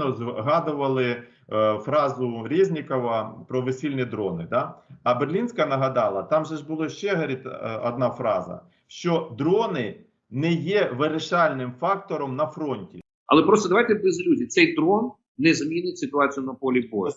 постійно згадували е, фразу Резнікова про весільні дрони. Да? А Берлінська нагадала, там же ж було ще говорить, е, одна фраза: що дрони не є вирішальним фактором на фронті. Але просто давайте без ілюзій. Цей дрон не змінить ситуацію на полі бою.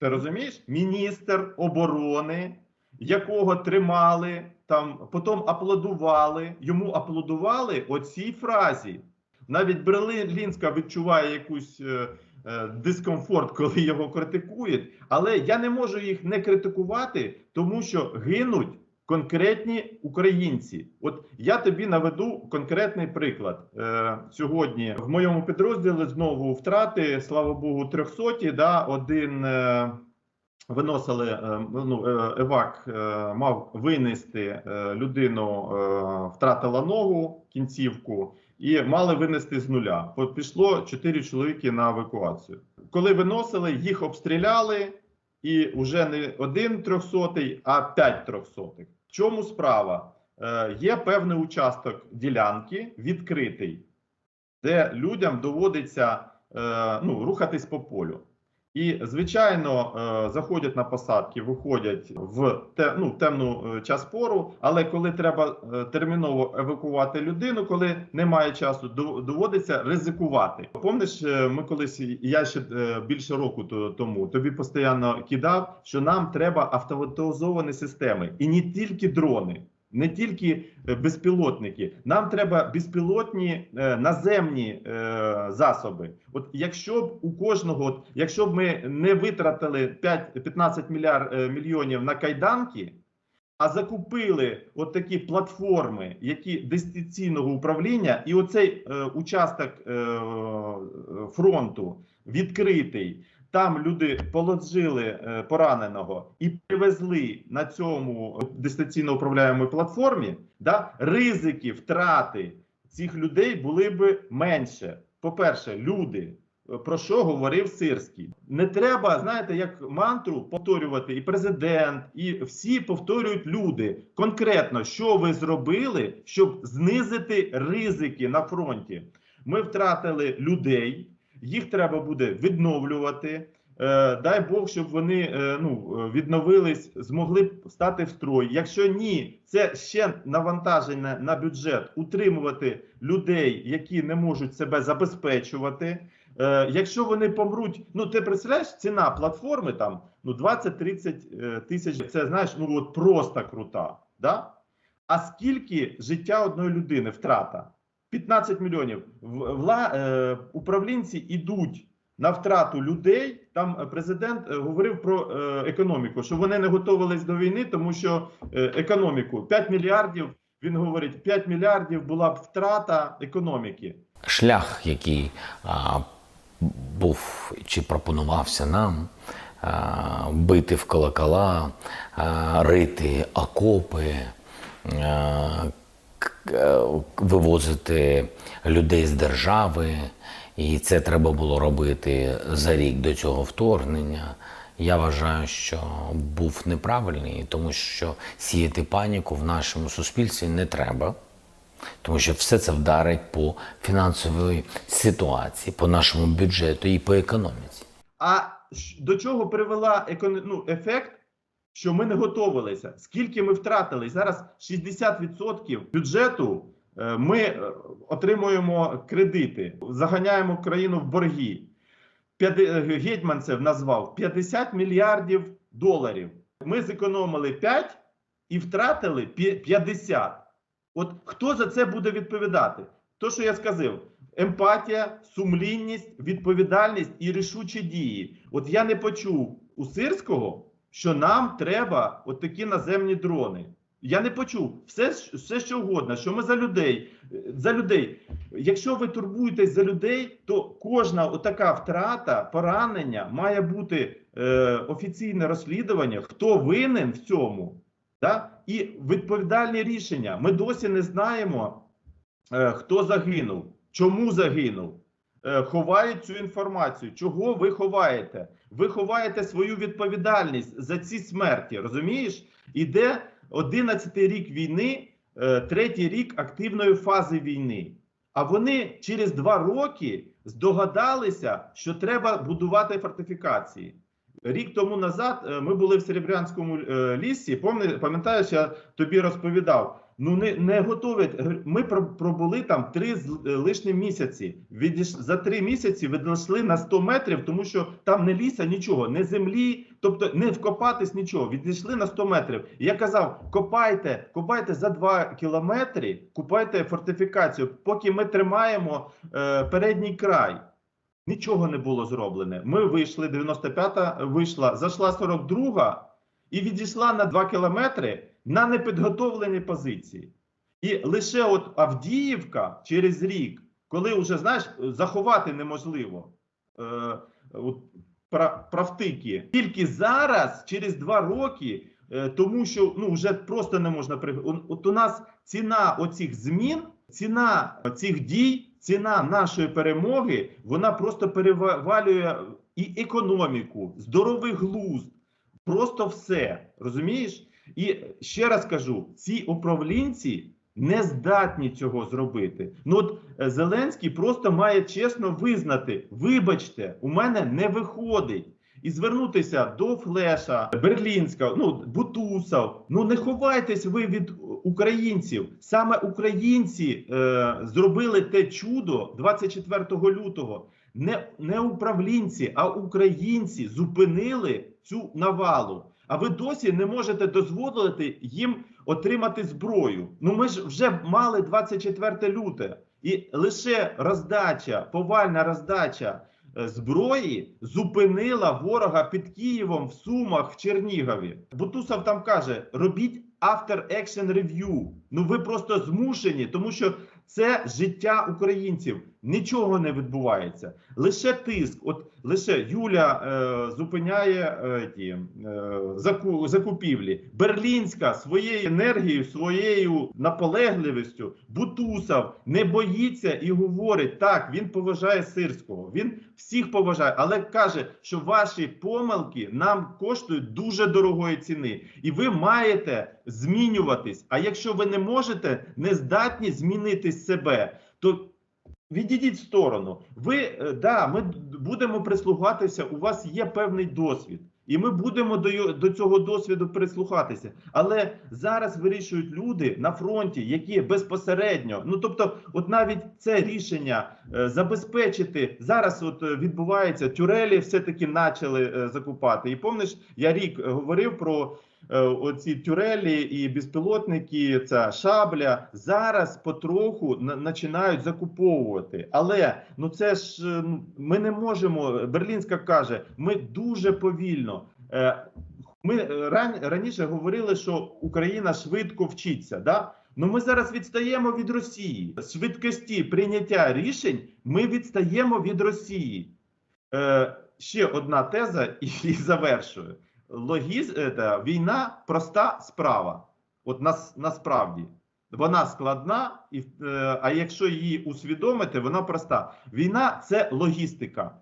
Ти розумієш? Міністр оборони, якого тримали там, потім аплодували. Йому аплодували оцій фразі. Навіть Берлінська відчуває якусь е, е, дискомфорт, коли його критикують. Але я не можу їх не критикувати, тому що гинуть конкретні українці. От я тобі наведу конкретний приклад. Е, сьогодні в моєму підрозділі знову втрати, слава Богу, трьохсоті. Да, один виносили ну, евак, мав винести людину, втратила ногу, кінцівку, і мали винести з нуля. Пішло чотири чоловіки на евакуацію. Коли виносили, їх обстріляли, і вже не один трьохсотий, а п'ять трьохсотих. В чому справа? Е, є певний участок ділянки відкритий, де людям доводиться е, ну, рухатись по полю. І, звичайно, е, заходять на посадки, виходять в те, ну, темну е, час пору, але коли треба е, терміново евакувати людину, коли немає часу, до- доводиться ризикувати. Помниш, ми колись я ще більше року то- тому тобі постійно кидав, що нам треба автоматизовані системи, і не тільки дрони. Не тільки е, безпілотники, нам треба безпілотні е, наземні е, засоби. От якщо б у кожного, от, якщо б ми не витратили 5, 15 мільяр, е, мільйонів на кайданки, а закупили от такі платформи, які дистанційного управління, і оцей е, участок е, фронту відкритий. Там люди положили е, пораненого і привезли на цьому дистанційно управляємій платформі, да, ризики втрати цих людей були б менше. По-перше, люди, е, про що говорив Сирський. Не треба, знаєте, як мантру повторювати і президент, і всі повторюють люди. Конкретно, що ви зробили, щоб знизити ризики на фронті. Ми втратили людей, їх треба буде відновлювати. Е, дай Бог, щоб вони е, ну, відновились, змогли б стати в строй. Якщо ні, це ще навантаження на бюджет утримувати людей, які не можуть себе забезпечувати. Е, якщо вони помруть, ну ти представляєш, ціна платформи там ну 20-30 е, тисяч. Це знаєш, ну от просто крута. Да? А скільки життя одної людини втрата? 15 мільйонів. Вла, е, управлінці йдуть на втрату людей. Там е, президент е, говорив про е, економіку, що вони не готувались до війни, тому що економіку 5 мільярдів. Він говорить, 5 мільярдів була б втрата економіки. шлях, який а, був чи пропонувався нам бити в колокола, рити окопи, вивозити людей з держави. І це треба було робити за рік до цього вторгнення. Я вважаю, що був неправильний, тому що сіяти паніку в нашому суспільстві не треба. Тому що все це вдарить по фінансовій ситуації, по нашому бюджету і по економіці. А до чого привела ну, ефект, що ми не готувалися? Скільки ми втратили? Зараз 60% бюджету е, ми е, отримуємо кредити, заганяємо країну в борги. Е, Гетьманцев назвав 50 мільярдів доларів. Ми зекономили 5 і втратили п'я- 50. От хто за це буде відповідати? То, що я сказав, емпатія, сумлінність, відповідальність і рішучі дії. От я не почув у Сирського, що нам треба от такі наземні дрони. Я не почув все, все що угодно, що ми за людей. За людей. Якщо ви турбуєтесь за людей, то кожна отака втрата, поранення має бути е, офіційне розслідування, хто винен в цьому. Да? І відповідальні рішення. Ми досі не знаємо, е, хто загинув, чому загинув. Е, ховають цю інформацію. Чого ви ховаєте? Ви ховаєте свою відповідальність за ці смерті. Розумієш? Іде 11-й рік війни, е, третій рік активної фази війни. А вони через два роки здогадалися, що треба будувати фортифікації. Рік тому назад е, ми були в Серебрянському е, лісі. Пам'ятаєш, пам'ятаєш, я тобі розповідав. Ну не, не готові. Ми пробули там три з е, лишнім місяці. Відійш... За три місяці відійшли на 100 метрів, тому що там не ліса, нічого, не землі, тобто не вкопатись нічого. Відійшли на 100 метрів. Я казав: копайте, копайте за 2 кілометри, купайте фортифікацію, поки ми тримаємо е, передній край. Нічого не було зроблене. Ми вийшли, 95-та вийшла, зайшла 42-га і відійшла на 2 кілометри на непідготовлені позиції. І лише от Авдіївка через рік, коли вже знаєш, заховати неможливо е, от, пра- правтики. Тільки зараз, через два роки, е, тому що ну вже просто не можна от у нас ціна оцих змін, ціна цих дій, ціна нашої перемоги, вона просто перевалює і економіку, здоровий глузд, просто все. Розумієш? І ще раз кажу: ці управлінці не здатні цього зробити. Ну от е, Зеленський просто має чесно визнати: вибачте, у мене не виходить. І звернутися до Флеша, Берлінська, ну Бутусов. Ну не ховайтесь ви від українців. Саме українці е, зробили те чудо 24 лютого. Не, не управлінці, а українці зупинили цю навалу. А ви досі не можете дозволити їм отримати зброю. Ну ми ж вже мали 24 люте, і лише роздача, повальна роздача е, зброї зупинила ворога під Києвом в Сумах в Чернігові. Бутусов там каже: робіть after action review. Ну ви просто змушені, тому що це життя українців. Нічого не відбувається. Лише тиск. От лише Юля е, зупиняє е, ті, е, заку, закупівлі. Берлінська своєю енергією, своєю наполегливістю, Бутусов не боїться і говорить: так, він поважає сирського, він всіх поважає, але каже, що ваші помилки нам коштують дуже дорогої ціни, і ви маєте змінюватись. А якщо ви не можете, не здатні змінити себе, то Відійдіть в сторону. Ви е, да, ми будемо прислухатися. У вас є певний досвід, і ми будемо до, до цього досвіду прислухатися. Але зараз вирішують люди на фронті, які безпосередньо, ну тобто, от навіть це рішення е, забезпечити зараз. От е, відбувається тюрелі, все таки почали е, закупати. І помниш, я рік е, говорив про. Е, Оці тюрелі і безпілотники, ця шабля зараз потроху починають закуповувати. Але ну це ж е, ми не можемо. Берлінська каже, ми дуже повільно. Е, Ми ран, раніше говорили, що Україна швидко вчиться. Да? Ну ми зараз відстаємо від Росії. Швидкості прийняття рішень ми відстаємо від Росії. Е, ще одна теза, і завершую. Логіз, е, війна проста справа. От нас, насправді. Вона складна, і, е, а якщо її усвідомити, вона проста. Війна це логістика.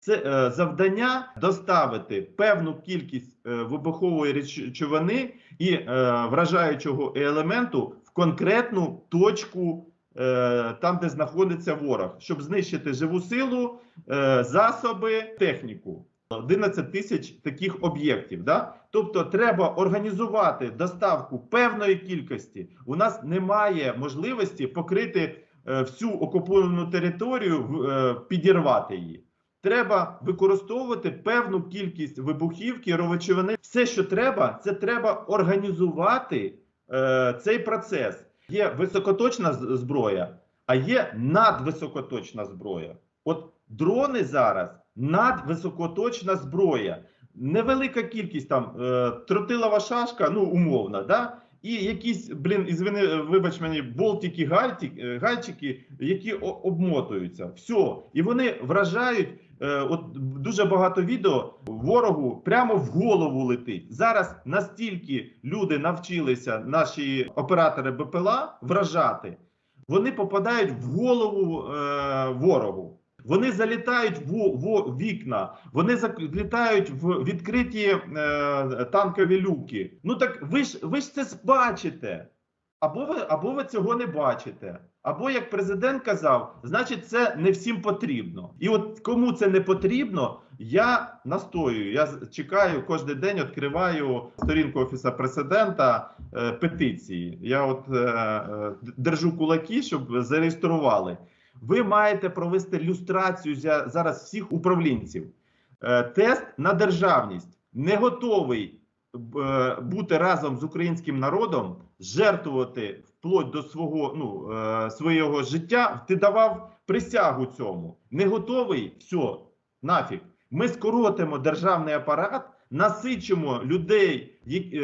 Це е, завдання доставити певну кількість вибухової речовини і вражаючого елементу в конкретну точку, там, де знаходиться ворог, щоб знищити живу силу, засоби, техніку. 11 тисяч таких об'єктів. Да? Тобто треба організувати доставку певної кількості. У нас немає можливості покрити е, всю окуповану територію, е, підірвати її. Треба використовувати певну кількість вибухівки, речовини. Все, що треба, це треба організувати е, цей процес. Є високоточна зброя, а є надвисокоточна зброя. От дрони зараз надвисокоточна зброя. Невелика кількість там е, тротилова шашка, ну умовно, да? і якісь, блін, ізвини, вибач мені, болтики, гальтик, е, гальчики, які обмотуються. Все. І вони вражають. Е, от дуже багато відео ворогу прямо в голову летить. Зараз настільки люди навчилися, наші оператори БПЛА, вражати, вони попадають в голову е, ворогу. Вони залітають в, в вікна, вони залітають в відкриті е, танкові люки. Ну так ви ж ви ж це бачите. Або ви, або ви цього не бачите. Або як президент казав, значить, це не всім потрібно. І от кому це не потрібно, я настоюю. Я чекаю кожен день, відкриваю сторінку офісу президента е, петиції. Я от е, е, держу кулаки, щоб зареєстрували. Ви маєте провести люстрацію зя- зараз всіх управлінців. Е, тест на державність не готовий е, бути разом з українським народом, жертвувати вплоть до свого ну е, свого життя. Ти давав присягу цьому. Не готовий? Все, нафіг. Ми скоротимо державний апарат, насичимо людей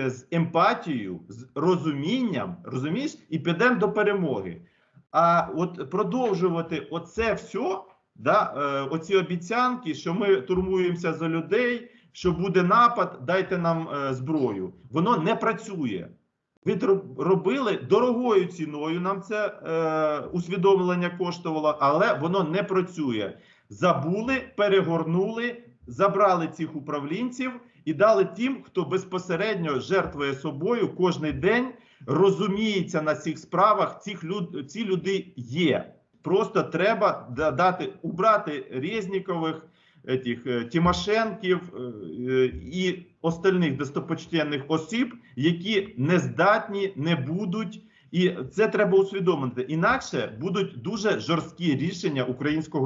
з емпатією, з розумінням, розумієш, і підемо до перемоги. А от продовжувати оце все, да, е, оці обіцянки, що ми турмуємося за людей, що буде напад, дайте нам е, зброю. Воно не працює. Ви робили дорогою ціною. Нам це е, усвідомлення коштувало, але воно не працює. Забули, перегорнули, забрали цих управлінців і дали тим, хто безпосередньо жертвує собою кожен день, розуміється на цих справах. Цих люд, ці люди є. Просто треба да- дати убрати Резнікових, этих, е, Тимошенків е, е, і остальних достопочтенних осіб, які не здатні, не будуть. І це треба усвідомити. Інакше будуть дуже жорсткі рішення українського.